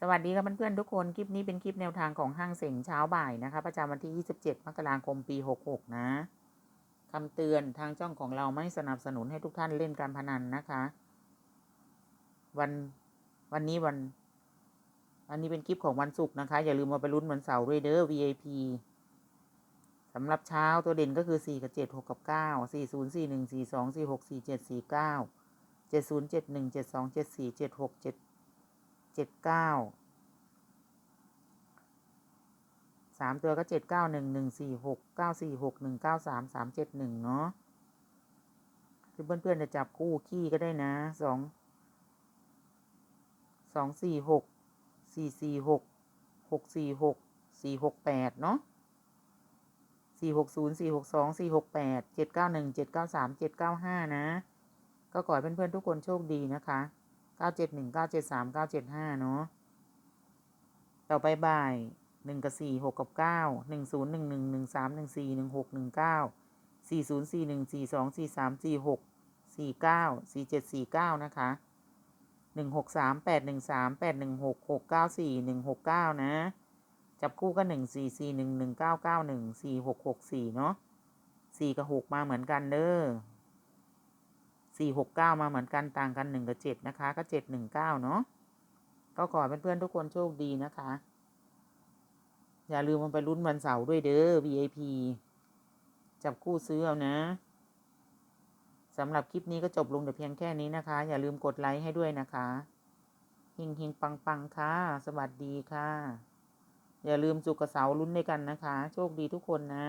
สวัสดีครับเพื่อนๆทุกคน คลิปนี้เป็นคลิปแนวทางของห้างเสียงเช้าบ่ายนะคะ ประจำวันที่ 27 มกราคม ปี 66 นะคำเตือนทางช่องของเราไม่สนับสนุนให้ทุกท่านเล่นการพนันนะคะ วันวันนี้วัน อันนี้เป็นคลิปของวันศุกร์นะคะ อย่าลืมมาไปลุ้นวันเสาร์ด้วยเด้อ VIP สำหรับเช้าตัวเด่นก็คือ 4 กับ 7 6 กับ 9 4 0 4 1 4 2 4 6 4 7 4 9 7 0 7 1 7 2 7 4 7 6 7 เจ็ดเก้าสามตัวก็เจ็ดเก้าหนึ่งหนึ่งสี่หกเก้าสี่หกหนึ่งเก้าสามสามเจ็ดหนึ่งเนาะคือเพื่อนๆจะจับคู่ขี้ก็ได้นะสองสองสี่หกสี่สี่หกหกสี่หกสี่หกแปดเนาะสี่หกศูนย์สี่หกสองสี่หกแปดเจ็ดเก้าหนึ่งเจ็ดเก้าสามเจ็ดเก้าห้านะ ก็ขอให้เพื่อนๆทุกคนโชคดีนะคะ เก้าเจ็ดหนึ่งเก้าเจ็ดสามเก้าเจ็ดห้าเนาะต่อไปบ่ายหนึ่งกับสี่หกกับเก้าหนึ่งศูนย์หนึ่งหนึ่งหนึ่งสามหนึ่งสี่หนึ่งหกหนึ่งเก้าสี่ศูนย์สี่หนึ่งสี่สองสี่สามสี่หกสี่เก้าสี่เจ็ดสี่เก้านะคะหนึ่งหกสามแปดหนึ่งสามแปดหนึ่งหกหกเก้าสี่หนึ่งหกเก้านะ จับคู่ก็หนึ่งสี่สี่หนึ่งหนึ่งเก้าเก้าหนึ่งสี่หกหกสี่เนาะสี่กับหกมาเหมือนกันเด้อ สี่หกเก้ามาเหมือนกันต่างกันหนึ่งกับเจ็ดนะคะ ก็เจ็ดหนึ่งเก้าเนาะก็ขอให้เพื่อนๆทุกคนโชคดีนะคะ อย่าลืมมันไปลุ้นวันเสาร์ด้วยเด้อ VIP จับคู่ซื้อเอานะสำหรับคลิปนี้ก็จบลงแต่เพียงแค่นี้นะคะ อย่าลืมกดไลค์ให้ด้วยนะคะหิงหิงปังปังค่ะ สวัสดีค่ะ อย่าลืมจุกกระเสาลุ้นด้วยกันนะคะ โชคดีทุกคนนะ